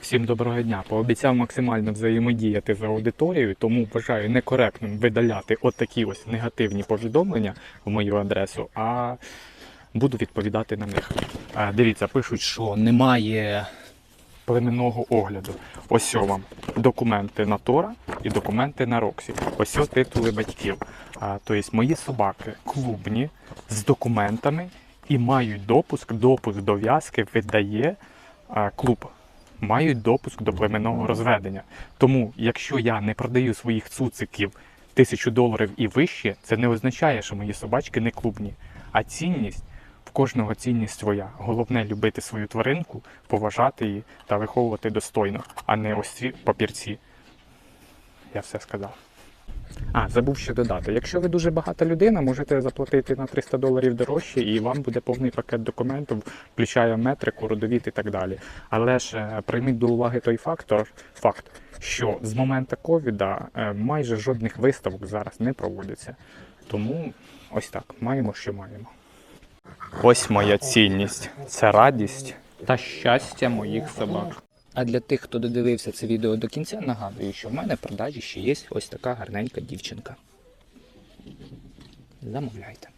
Всім доброго дня. Пообіцяв максимально взаємодіяти з аудиторією, тому вважаю некоректним видаляти отакі ось негативні повідомлення в мою адресу, а буду відповідати на них. А, дивіться, пишуть, що немає племенного огляду. Ось вам документи на Тора і документи на Роксі. Ось титули батьків. А, тобто мої собаки клубні з документами і мають допуск. Допуск до в'язки видає а, клуб. Мають допуск до племенного розведення. Тому, якщо я не продаю своїх цуциків тисячу доларів і вище, це не означає, що мої собачки не клубні. А цінність в кожного цінність своя. Головне любити свою тваринку, поважати її та виховувати достойно, а не ось ці папірці. Я все сказав. А, забув ще додати. Якщо ви дуже багата людина, можете заплатити на 300 доларів дорожче, і вам буде повний пакет документів, включає метрику, родовід і так далі. Але ж е, прийміть до уваги той фактор, факт, що з моменту ковіда е, майже жодних виставок зараз не проводиться. Тому ось так, маємо, що маємо. Ось моя цінність це радість та щастя моїх собак. А для тих, хто додивився це відео до кінця, нагадую, що в мене в продажі ще є ось така гарненька дівчинка. Замовляйте.